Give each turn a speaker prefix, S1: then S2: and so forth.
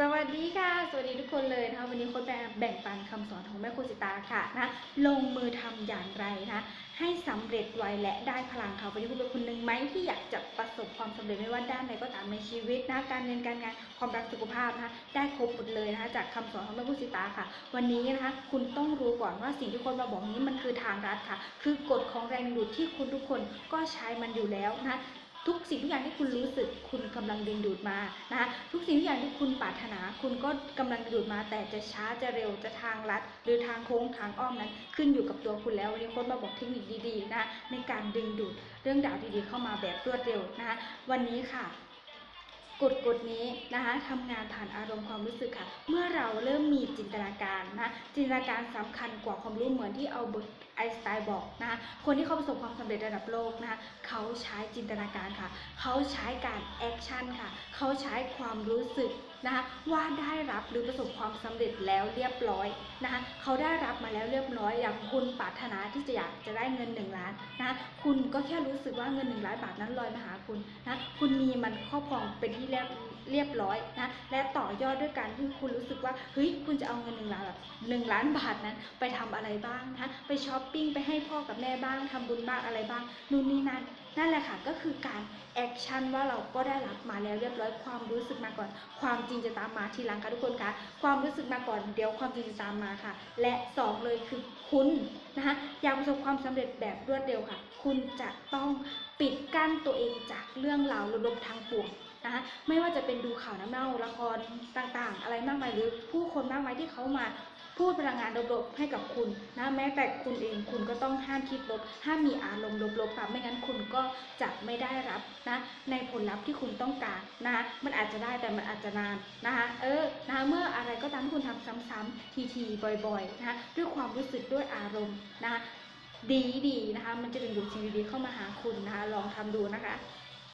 S1: สวัสดีค่ะ สวัสดีทุกคนเลยนะคะวันนี้คนแบแบ่งปันคำสอนของแม่ครูสิตาค่ะนะลงมือทำอย่างไรนะให้สำเร็จไวและได้พลังค่ะวันนี้คุณเป็นคนหนึ่งไหมที่อยากจะประสบความสำเร็จไม่ว่าด้านใดก็ตามในชีวิตนะการเงินการงานความรักสุขภาพนะคะได้ครบหมดเลยนะคะจากคำสอนของแม่ครูสิตาค่ะ วันนี้นะคะคุณต้องรู้ก่อนว่าสิ่งที่คนมาบอกนี้มันคือทางรัดค่ะ คือกฎของแรงดึงดูดที่คุณทุกคนก็ใช้มันอยู่แล้วนะ ทุกสิ่งทุกอย่างที่คุณรู้สึกคุณกำลังดึงดูดมานะคะทุกสิ่งทุกอย่างที่คุณปรารถนา คุณก็กำลังดึงดูดมา แต่จะช้าจะเร็วจะทางลัด หรือทางโค้งทางอ้อมนั้น ขึ้นอยู่กับตัวคุณแล้ววันนี้โค้ดมาบอกเทคนิคดีๆนะคะในการดึงดูดเรื่องราวดีๆเข้ามาแบบรวดเร็วนะคะวันนี้ค่ะ กฎกฎนี้นะคะทำงานผ่านอารมณ์ความรู้สึกค่ะ เมื่อเราเริ่มมีจินตนาการนะจินตนาการสำคัญกว่าความรู้เหมือนที่เอาบทไอสไตน์บอกนะคะคนที่เขาประสบความสำเร็จระดับโลกนะคะเขาใช้จินตนาการค่ะ เขาใช้การแอคชั่นค่ะ เขาใช้ความรู้สึกนะคะว่าได้รับหรือประสบความสำเร็จแล้วเรียบร้อยนะคะเขาได้รับมาแล้วเรียบร้อยอย่างคุณปรารถนาที่จะอยากจะได้เงิน 1 ล้านนะคะคุณก็แค่รู้สึกว่าเงิน1ล้านบาทนั้นลอยมาหาคุณนะคุณมีมันครอบครองเป็นที่เรียบเรียบร้อยนะและต่อยอดด้วยการที่คุณรู้สึกว่าเฮ้ยคุณจะเอาเงิน1ล้านแบบ1ล้านบาทนั้นไปทำอะไรบ้างนะไปช้อปปิ้งไปให้พ่อกับแม่บ้างทำบุญบ้างอะไรบ้างนู่นนี่นั่นนั่นแหละค่ะก็คือการแอคชั่นว่าเราก็ได้รับมาแล้วเรียบร้อยความรู้สึกมาก่อน ความจริงจะตามมาทีหลังค่ะทุกคนคะความรู้สึกมาก่อนเดี๋ยวความจริงจะตามมาค่ะ และสองเลยคือคุณนะคะอยากประสบความสำเร็จแบบรวดเร็วค่ะ คุณจะต้องปิดกั้นตัวเองจากเรื่องราวลบๆทางปวง นะคะไม่ว่าจะเป็นดูข่าวน้ำเน่าละครต่างๆ อะไรมากมายหรือผู้คนมากมายที่เขามาพูดพลังงานลบๆให้กับคุณนะแม้แต่คุณเองคุณก็ต้องห้ามคิดลบห้ามมีอารมณ์ลบๆค่ะไม่งั้นคุณก็จะไม่ได้รับนะในผลลัพธ์ที่คุณต้องการนะคะมันอาจจะได้แต่มันอาจจะนานนะคะเออนะเมื่ออะไรก็ตามที่คุณทำซ้ำๆทีๆบ่อยๆนะคะด้วยความรู้สึกด้วยอารมณ์นะคะดีนะคะมันจะดึงดูดสิ่งดีๆเข้ามาหาคุณนะคะลองทำดูนะคะ